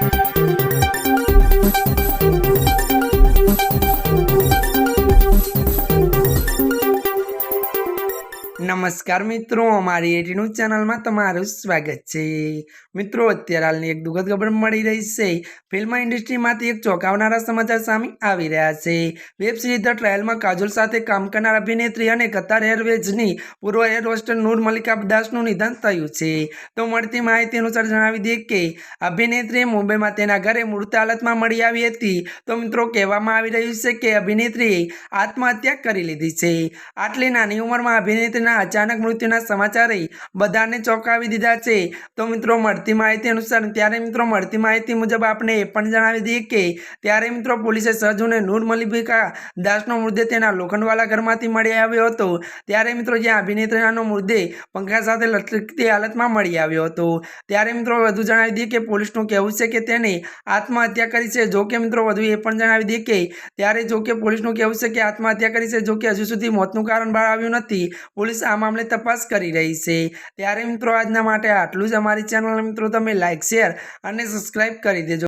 Thank you. નમસ્કાર મિત્રો, અમારી એટીનું ચેનલમાં તમારું સ્વાગત છે. મિત્રો, અત્યારે હાલની એક દુઃખદ ખબર મળી રહી છે. ફિલ્મ ઇન્ડસ્ટ્રીમાંથી એક ચોંકાવનારા સમાચાર સામે આવી રહ્યા છે. વેબ સિરીઝ ધ ટ્રાયલમાં કાજોલ સાથે કામ કરનાર અભિનેત્રી અને કતાર એરવેઝની પૂર્વ એર હોસ્ટેલ નૂર મલિકા દાસનું નિધન થયું છે. તો મળતી માહિતી અનુસાર જણાવી દઈએ કે અભિનેત્રી મુંબઈમાં તેના ઘરે મૃત હાલતમાં મળી આવી હતી. તો મિત્રો, કહેવામાં આવી રહ્યું છે કે અભિનેત્રીએ આત્મહત્યા કરી લીધી છે. આટલી નાની ઉંમરમાં અભિનેત્રીના અચાનક મૃત્યુના સમાચારે બધાને ચોંકાવી દીધા છે. તો મિત્રો, મળતી માહિતી અનુસાર ત્યારે મિત્રો, મળતી માહિતી મુજબ આપણે એ પણ જણાવી દઈએ કે ત્યારે મિત્રો, પોલીસે સજુને નૂર મલિકા દાસનો મૃતદેહ તેના લોખંડવાલા ઘરમાંથી મળી આવ્યો હતો. ત્યારે મિત્રો જ્યાં અભિનેત્રીનો મૃતદેહ પંખા સાથે લટકતી હાલતમાં મળી આવ્યો હતો. ત્યારે મિત્રો, વધુ જણાવી દઈએ કે પોલીસનું કહેવું છે કે તેને આત્મહત્યા કરી છે. જો કે મિત્રો, વધુ એ પણ જણાવી દઈએ કે ત્યારે જો કે પોલીસનું કહેવું છે કે આત્મહત્યા કરી છે. જો કે હજુ સુધી મોતનું કારણ બહાર આવ્યું નથી. પોલીસ આ મામલે તપાસ કરી રહી છે. ત્યારે મિત્રો, આજના માટે આટલું જ. અમારી ચેનલ મિત્રો, તમે લાઇક શેર અને સબસ્ક્રાઇબ કરી દેજો.